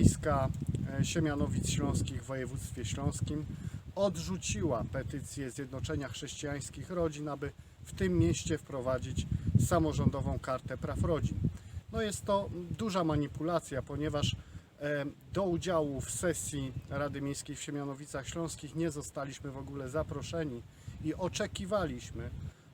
Miejska e, Siemianowic Śląskich w województwie śląskim odrzuciła petycję Zjednoczenia Chrześcijańskich Rodzin, aby w tym mieście wprowadzić samorządową kartę praw rodzin. No jest to duża manipulacja, ponieważ e, do udziału w sesji Rady Miejskiej w Siemianowicach Śląskich nie zostaliśmy w ogóle zaproszeni i oczekiwaliśmy,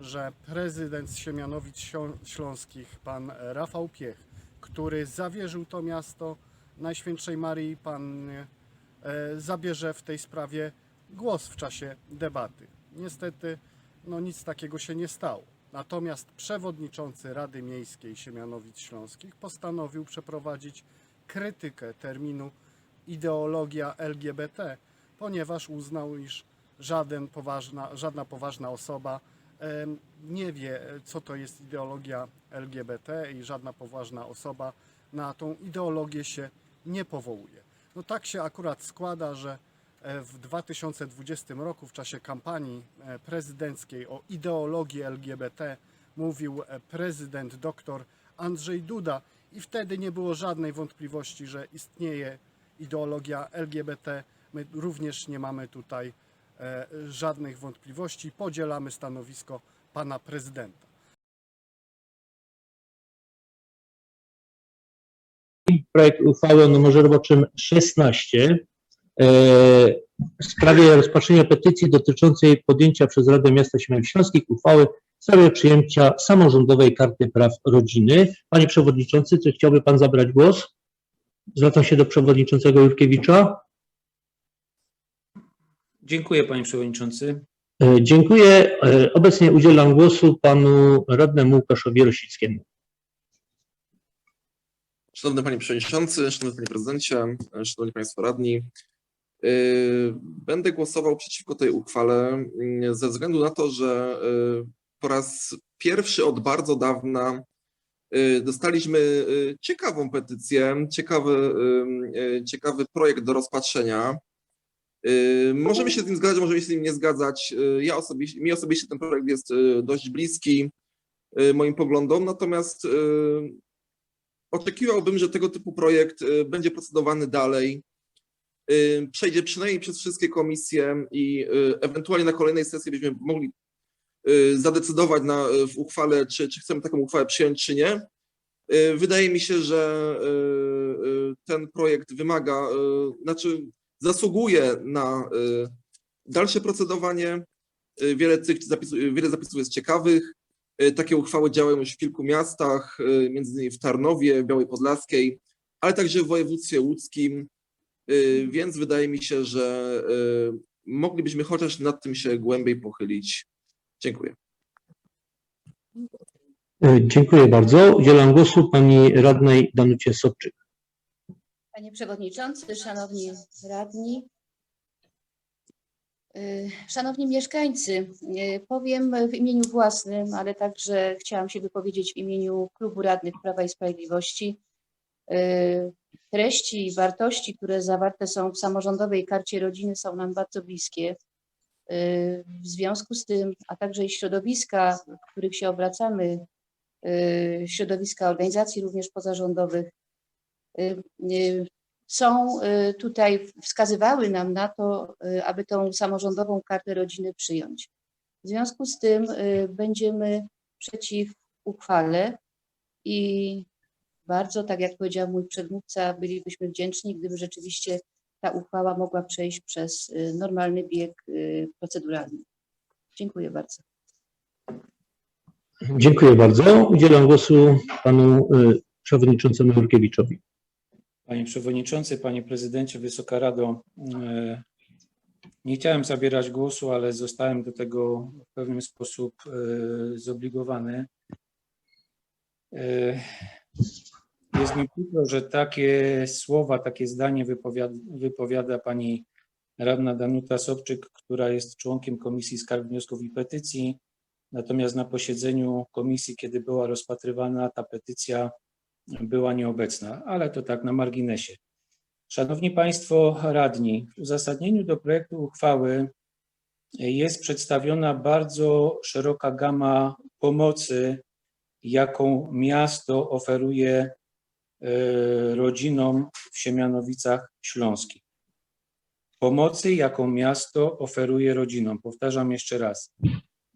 że prezydent Siemianowic Ślą- Śląskich, pan Rafał Piech, który zawierzył to miasto Najświętszej Marii, pan e, zabierze w tej sprawie głos w czasie debaty. Niestety no nic takiego się nie stało. Natomiast przewodniczący Rady Miejskiej Siemianowic Śląskich postanowił przeprowadzić krytykę terminu ideologia LGBT, ponieważ uznał, iż żaden poważna, żadna poważna osoba em, nie wie, e, co to jest ideologia LGBT i żadna poważna osoba na tą ideologię się nie powołuje. No tak się akurat składa, że e, w 2020 roku w czasie kampanii e, prezydenckiej o ideologii LGBT mówił e, prezydent dr Andrzej Duda i wtedy nie było żadnej wątpliwości, że istnieje ideologia LGBT. My również nie mamy tutaj żadnych wątpliwości. Podzielamy stanowisko pana prezydenta. Projekt uchwały o numerze roboczym 16 e, w sprawie rozpatrzenia petycji dotyczącej podjęcia przez Radę Miasta Siemianów Śląskich uchwały w sprawie przyjęcia samorządowej karty praw rodziny. Panie Przewodniczący, czy chciałby Pan zabrać głos? Zwracam się do Przewodniczącego Jurkiewicza. Dziękuję panie przewodniczący. E, Dziękuję. E, Obecnie udzielam głosu Panu Radnemu Łukaszowi Rosickiemu. Szanowny Panie Przewodniczący, Szanowny Panie Prezydencie, Szanowni Państwo Radni. yy, Będę głosował przeciwko tej uchwale yy, ze względu na to, że yy, po raz pierwszy od bardzo dawna yy, dostaliśmy ciekawą petycję, ciekawy, ciekawy projekt do rozpatrzenia. Możemy się z nim zgadzać, możemy się z nim nie zgadzać. Ja osobiście, mi osobiście ten projekt jest dość bliski moim poglądom, natomiast oczekiwałbym, że tego typu projekt y, będzie procedowany dalej, y, przejdzie przynajmniej przez wszystkie komisje i y, ewentualnie na kolejnej sesji byśmy mogli zadecydować na, w uchwale, czy, czy chcemy taką uchwałę przyjąć, czy nie. Wydaje mi się, że ten projekt wymaga, znaczy zasługuje na dalsze procedowanie. Wiele tych zapisów, wiele zapisów jest ciekawych. Y, Takie uchwały działają już w kilku miastach, y, między innymi w Tarnowie, Białej Podlaskiej, ale także w województwie łódzkim, Y, więc wydaje mi się, że moglibyśmy chociaż nad tym się głębiej pochylić. Dziękuję. E, Dziękuję bardzo. Udzielam głosu Pani Radnej Danucie Sobczyk. Panie Przewodniczący, Szanowni Radni, Szanowni Mieszkańcy, y, powiem w imieniu własnym, ale także chciałam się wypowiedzieć w imieniu Klubu Radnych Prawa i Sprawiedliwości. Y, Treści i wartości, które zawarte są w samorządowej karcie rodziny są nam bardzo bliskie. Y, W związku z tym, a także i środowiska, w których się obracamy, y, środowiska organizacji również pozarządowych, y, y, są y, tutaj, wskazywały nam na to, y, aby tą samorządową kartę rodziny przyjąć. W związku z tym y, będziemy przeciw uchwale i bardzo, tak jak powiedział mój przedmówca, bylibyśmy wdzięczni, gdyby rzeczywiście ta uchwała mogła przejść przez normalny bieg proceduralny. Dziękuję bardzo. Dziękuję bardzo. Udzielam głosu Panu Przewodniczącemu Jurkiewiczowi. Panie przewodniczący, panie prezydencie, Wysoka Rado. e, Nie chciałem zabierać głosu, ale zostałem do tego w pewien sposób e, zobligowany. E, Jest mi przykro, że takie słowa, takie zdanie wypowiada, wypowiada pani radna Danuta Sobczyk, która jest członkiem Komisji Skarg, Wniosków i Petycji. Natomiast na posiedzeniu komisji, kiedy była rozpatrywana ta petycja, była nieobecna, ale to tak na marginesie. Szanowni Państwo radni, w uzasadnieniu do projektu uchwały jest przedstawiona bardzo szeroka gama pomocy, jaką miasto oferuje e, rodzinom w Siemianowicach Śląskich. Pomocy, jaką miasto oferuje rodzinom. Powtarzam jeszcze raz.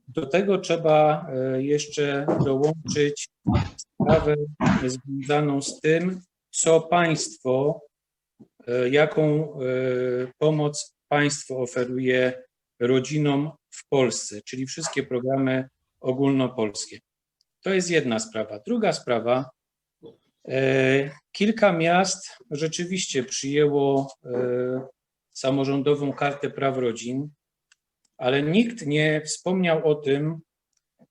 Do tego trzeba e, jeszcze dołączyć sprawę związaną z tym, co państwo, e, jaką e, pomoc państwo oferuje rodzinom w Polsce, czyli wszystkie programy ogólnopolskie. To jest jedna sprawa. Druga sprawa, kilka miast rzeczywiście przyjęło samorządową kartę praw rodzin, ale nikt nie wspomniał o tym,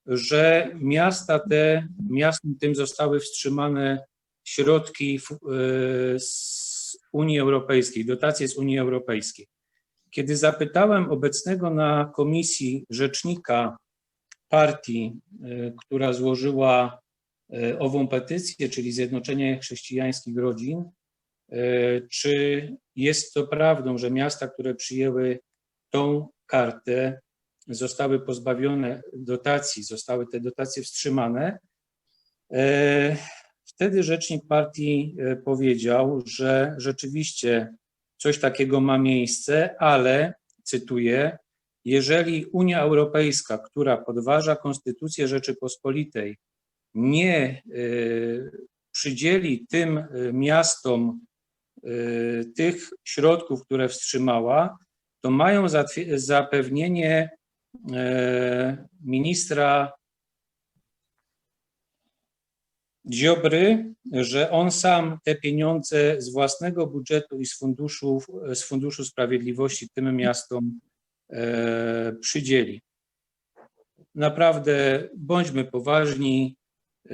że miasta te, miastom tym zostały wstrzymane środki e, z Unii Europejskiej, dotacje z Unii Europejskiej. Kiedy zapytałem obecnego na komisji rzecznika partii, e, która złożyła e, ową petycję, czyli Zjednoczenie Chrześcijańskich Rodzin, czy jest to prawdą, że miasta, które przyjęły tą kartę, zostały pozbawione dotacji, zostały te dotacje wstrzymane. E, Wtedy rzecznik partii e, powiedział, że rzeczywiście coś takiego ma miejsce, ale, cytuję, jeżeli Unia Europejska, która podważa Konstytucję Rzeczypospolitej, nie y, przydzieli tym miastom tych środków, które wstrzymała, to mają zapewnienie e, ministra Ziobry, że on sam te pieniądze z własnego budżetu i z funduszu, z funduszu Sprawiedliwości tym miastom e, przydzieli. Naprawdę bądźmy poważni. e,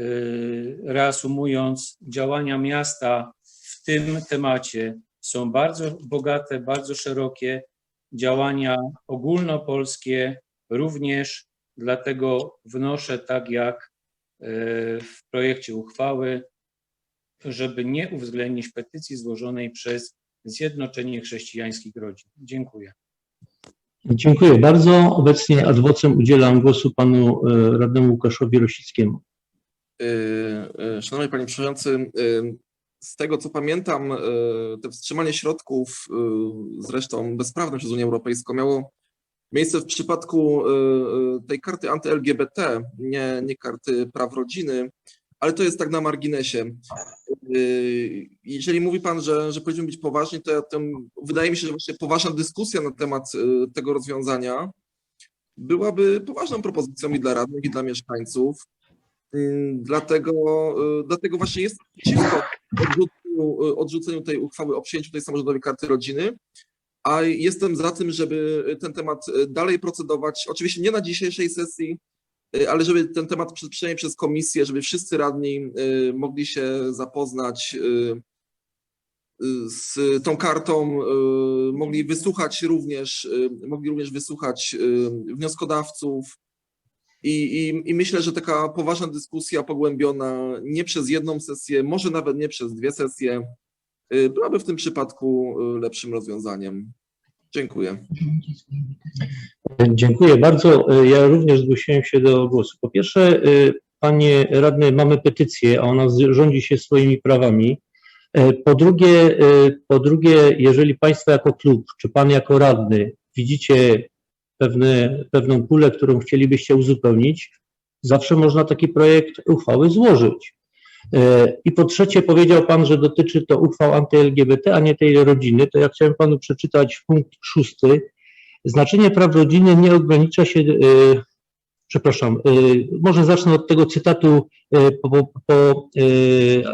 Reasumując, działania miasta w tym temacie są bardzo bogate, bardzo szerokie. Działania ogólnopolskie również, dlatego wnoszę tak jak e, w projekcie uchwały, żeby nie uwzględnić petycji złożonej przez Zjednoczenie Chrześcijańskich Rodzin. Dziękuję. Dziękuję bardzo. Obecnie ad vocem udzielam głosu panu e, radnemu Łukaszowi Rosickiemu. Y, Szanowny Panie Przewodniczący, z tego co pamiętam, to wstrzymanie środków, y, zresztą bezprawne przez Unię Europejską, miało miejsce w przypadku y, y, tej karty anty-LGBT, nie, nie karty praw rodziny, ale to jest tak na marginesie. Jeżeli mówi Pan, że, że powinniśmy być poważni, to ja tym, wydaje mi się, że właśnie poważna dyskusja na temat tego rozwiązania byłaby poważną propozycją i dla radnych, i dla mieszkańców. Dlatego, y, dlatego właśnie jest przeciwko odrzuceniu, y, odrzuceniu tej uchwały o przyjęciu tej samorządowej karty rodziny, a jestem za tym, żeby ten temat y, dalej procedować. Oczywiście nie na dzisiejszej sesji, ale żeby ten temat przy- przynajmniej przez komisję, żeby wszyscy radni mogli się zapoznać z tą kartą, mogli wysłuchać również, mogli również wysłuchać wnioskodawców, i, i, I myślę, że taka poważna dyskusja pogłębiona nie przez jedną sesję, może nawet nie przez dwie sesje, y, byłaby w tym przypadku y, lepszym rozwiązaniem. Dziękuję. Dziękuję bardzo. Ja również zgłosiłem się do głosu. Po pierwsze, y, panie radny, mamy petycję, a ona rządzi się swoimi prawami. Po drugie, po drugie, jeżeli państwo jako klub, czy pan jako radny widzicie pewne, pewną pulę, którą chcielibyście uzupełnić, zawsze można taki projekt uchwały złożyć. E, I po trzecie, powiedział pan, że dotyczy to uchwał anty-LGBT, a nie tej rodziny. To ja chciałem panu przeczytać punkt szósty. Znaczenie praw rodziny nie ogranicza się, e, przepraszam, e, może zacznę od tego cytatu e, po, po,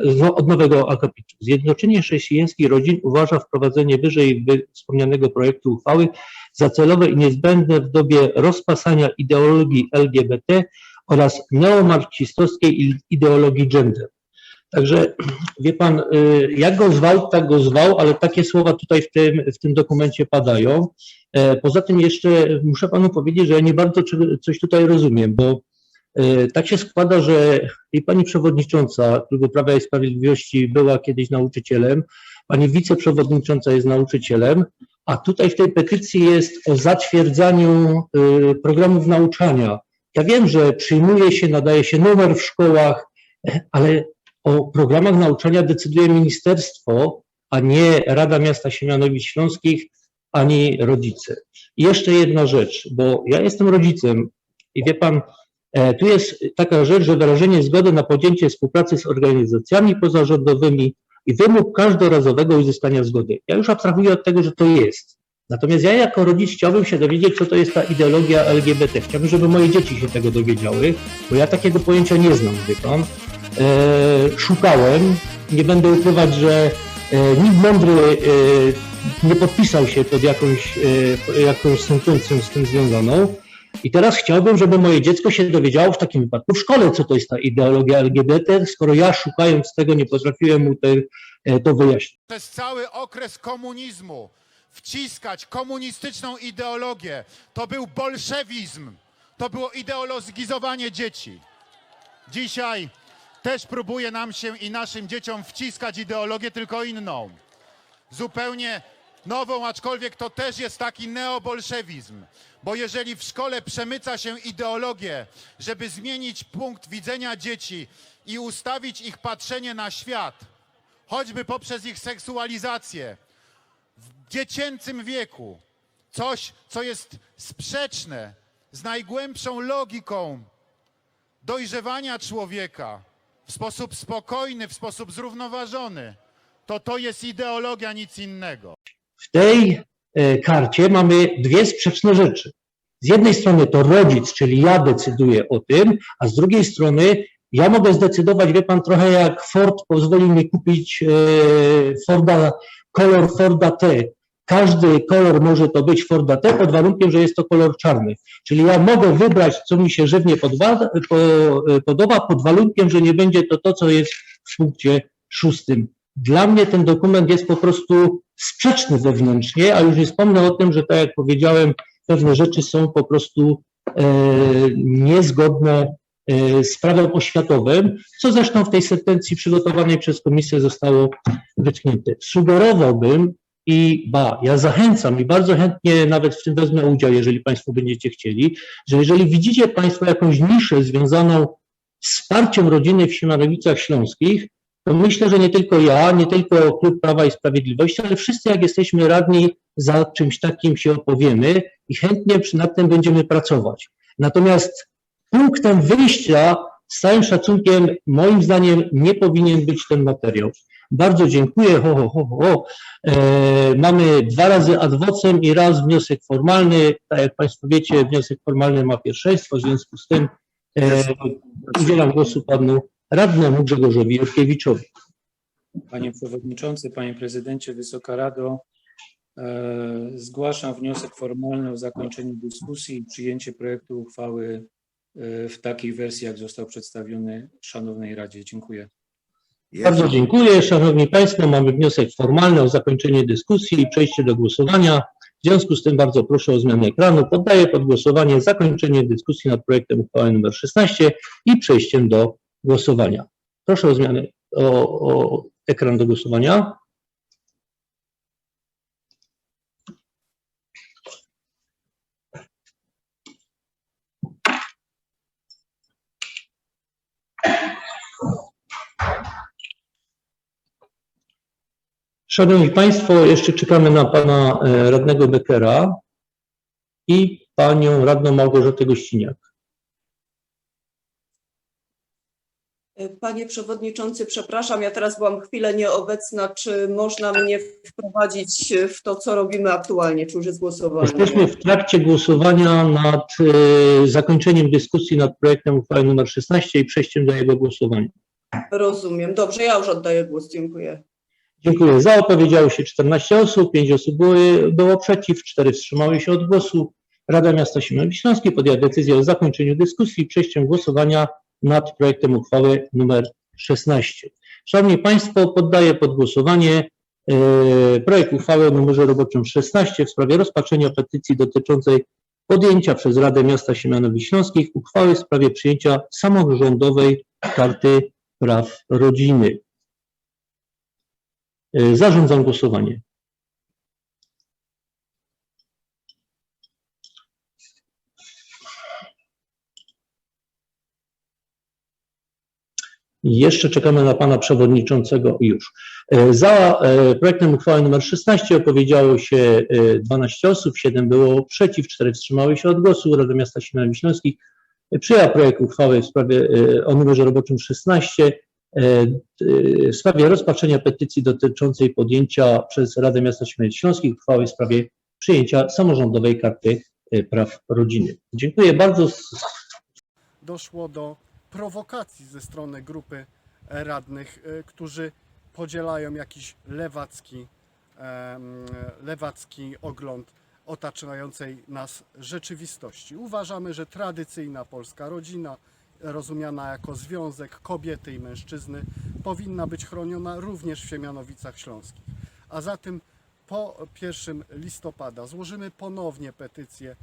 z- od nowego akapitu. Zjednoczenie Chrześcijańskich Rodzin uważa wprowadzenie wyżej wy- wspomnianego projektu uchwały za celowe i niezbędne w dobie rozpasania ideologii LGBT oraz neomarksistowskiej ideologii gender. Także wie pan, y, jak go zwał, tak go zwał, ale takie słowa tutaj w tym, w tym dokumencie padają. E, Poza tym jeszcze muszę panu powiedzieć, że ja nie bardzo coś tutaj rozumiem, bo e, tak się składa, że i pani przewodnicząca Klubu Prawa i Sprawiedliwości była kiedyś nauczycielem, pani wiceprzewodnicząca jest nauczycielem, a tutaj w tej petycji jest o zatwierdzaniu y, programów nauczania. Ja wiem, że przyjmuje się, nadaje się numer w szkołach, ale o programach nauczania decyduje ministerstwo, a nie Rada Miasta Siemianowic Śląskich, ani rodzice. I jeszcze jedna rzecz, bo ja jestem rodzicem i wie pan, e, tu jest taka rzecz, że wyrażenie zgody na podjęcie współpracy z organizacjami pozarządowymi i wymóg każdorazowego uzyskania zgody. Ja już abstrahuję od tego, że to jest. Natomiast ja jako rodzic chciałbym się dowiedzieć, co to jest ta ideologia LGBT. Chciałbym, żeby moje dzieci się tego dowiedziały, bo ja takiego pojęcia nie znam, wie pan. E, szukałem, nie będę ukrywać, że nikt mądry e, nie podpisał się pod jakąś, e, jakąś sentencją z tym związaną. I teraz chciałbym, żeby moje dziecko się dowiedziało w takim wypadku w szkole, co to jest ta ideologia LGBT, skoro ja szukając tego nie potrafiłem mu te, e, to wyjaśnić. przez cały okres komunizmu wciskać komunistyczną ideologię. To był bolszewizm. To było ideologizowanie dzieci. Dzisiaj też próbuje nam się i naszym dzieciom wciskać ideologię, tylko inną. Zupełnie nową, aczkolwiek to też jest taki neobolszewizm. Bo jeżeli w szkole przemyca się ideologię, żeby zmienić punkt widzenia dzieci i ustawić ich patrzenie na świat, choćby poprzez ich seksualizację w dziecięcym wieku, coś, co jest sprzeczne z najgłębszą logiką dojrzewania człowieka w sposób spokojny, w sposób zrównoważony, to to jest ideologia, nic innego. W tej e, karcie mamy dwie sprzeczne rzeczy. Z jednej strony to rodzic, czyli ja decyduję o tym, a z drugiej strony ja mogę zdecydować, wie pan, trochę jak Ford pozwoli mi kupić e, Forda, kolor Forda T. Każdy kolor może to być Forda T pod warunkiem, że jest to kolor czarny. Czyli ja mogę wybrać, co mi się żywnie po, podoba, pod warunkiem, że nie będzie to to, co jest w punkcie szóstym. Dla mnie ten dokument jest po prostu sprzeczny wewnętrznie, a już nie wspomnę o tym, że tak jak powiedziałem, pewne rzeczy są po prostu e, niezgodne e, z prawem oświatowym, co zresztą w tej sentencji przygotowanej przez komisję zostało wytknięte. Sugerowałbym i ba, ja zachęcam i bardzo chętnie nawet w tym wezmę udział, jeżeli Państwo będziecie chcieli, że jeżeli widzicie Państwo jakąś niszę związaną z wsparciem rodziny w Siemianowicach Śląskich, to myślę, że nie tylko ja, nie tylko Klub Prawa i Sprawiedliwości, ale wszyscy jak jesteśmy radni za czymś takim się opowiemy i chętnie nad tym będziemy pracować. Natomiast punktem wyjścia z całym szacunkiem moim zdaniem nie powinien być ten materiał. Bardzo dziękuję. Ho, ho, ho, ho. E, mamy dwa razy ad vocem i raz wniosek formalny. Tak jak Państwo wiecie, wniosek formalny ma pierwszeństwo, w związku z tym e, udzielam głosu panu radnemu Grzegorzowi Jurkiewiczowi. Panie Przewodniczący, Panie Prezydencie, Wysoka Rado, e, zgłaszam wniosek formalny o zakończenie dyskusji i przyjęcie projektu uchwały e, w takiej wersji, jak został przedstawiony Szanownej Radzie. Dziękuję. Bardzo dziękuję. Szanowni Państwo, mamy wniosek formalny o zakończenie dyskusji i przejście do głosowania. W związku z tym bardzo proszę o zmianę ekranu. Poddaję pod głosowanie zakończenie dyskusji nad projektem uchwały nr 16 i przejściem do głosowania. Proszę o zmianę, o, o ekran do głosowania. Szanowni Państwo, jeszcze czekamy na pana e, radnego Beckera i panią radną Małgorzatę Gościniak. Panie Przewodniczący, przepraszam, ja teraz byłam chwilę nieobecna. Czy można mnie wprowadzić w to, co robimy aktualnie? Czy już jest głosowanie? Jesteśmy w trakcie głosowania nad e, zakończeniem dyskusji nad projektem uchwały nr 16 i przejściem do jego głosowania. Rozumiem. Dobrze, ja już oddaję głos. Dziękuję. Dziękuję. Za opowiedziało się 14 osób, 5 osób były, było przeciw, 4 wstrzymały się od głosu. Rada Miasta Siemianowic Śląskich podjęła decyzję o zakończeniu dyskusji i przejściem głosowania nad projektem uchwały nr 16. Szanowni Państwo, poddaję pod głosowanie e, projekt uchwały o numerze roboczym 16 w sprawie rozpatrzenia petycji dotyczącej podjęcia przez Radę Miasta Siemianowic Śląskich uchwały w sprawie przyjęcia samorządowej karty praw rodziny. E, Zarządzam głosowanie. Jeszcze czekamy na pana przewodniczącego już. E, Za e, projektem uchwały nr 16 opowiedziało się e, 12 osób, 7 było przeciw, 4 wstrzymały się od głosu. Rada Miasta Siemianowic Śląskich przyjęła projekt uchwały w sprawie o numerze roboczym 16 e, e, w sprawie rozpatrzenia petycji dotyczącej podjęcia przez Radę Miasta Siemianowic Śląskich uchwały w sprawie przyjęcia samorządowej karty e, praw rodziny. Dziękuję bardzo. doszło do prowokacji ze strony grupy radnych, którzy podzielają jakiś lewacki, lewacki ogląd otaczającej nas rzeczywistości. Uważamy, że tradycyjna polska rodzina, rozumiana jako związek kobiety i mężczyzny, powinna być chroniona również w Siemianowicach Śląskich. A zatem po 1 listopada złożymy ponownie petycję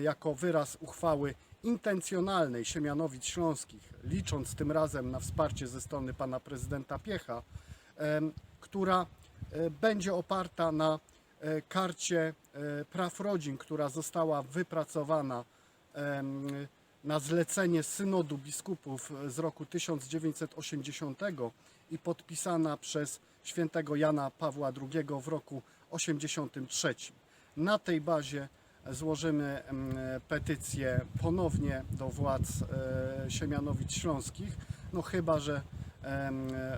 jako wyraz uchwały intencjonalnej Siemianowic Śląskich, licząc tym razem na wsparcie ze strony pana prezydenta Piecha, która e, będzie oparta na e, karcie e, praw rodzin, która została wypracowana na zlecenie Synodu Biskupów z roku 1980 i podpisana przez świętego Jana Pawła II w roku 83. Na tej bazie złożymy em, petycję ponownie do władz e, Siemianowic Śląskich, no chyba, że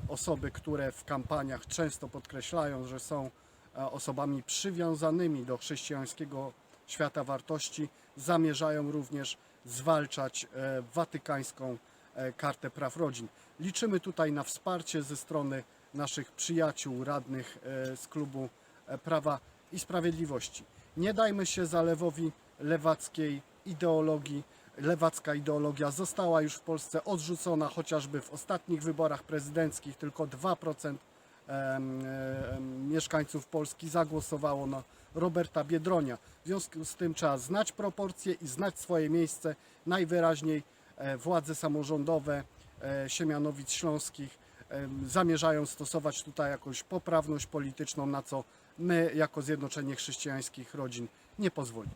osoby, które w kampaniach często podkreślają, że są e, osobami przywiązanymi do chrześcijańskiego świata wartości, zamierzają również zwalczać e, watykańską e, Kartę Praw Rodzin. Liczymy tutaj na wsparcie ze strony naszych przyjaciół, radnych e, z klubu Prawa i Sprawiedliwości. Nie dajmy się zalewowi lewackiej ideologii. Lewacka ideologia została już w Polsce odrzucona, chociażby w ostatnich wyborach prezydenckich tylko 2% em, em, mieszkańców Polski zagłosowało na Roberta Biedronia. W związku z tym trzeba znać proporcje i znać swoje miejsce. Najwyraźniej e, władze samorządowe e, Siemianowic Śląskich zamierzają stosować tutaj jakąś poprawność polityczną, na co my jako Zjednoczenie Chrześcijańskich Rodzin nie pozwolimy.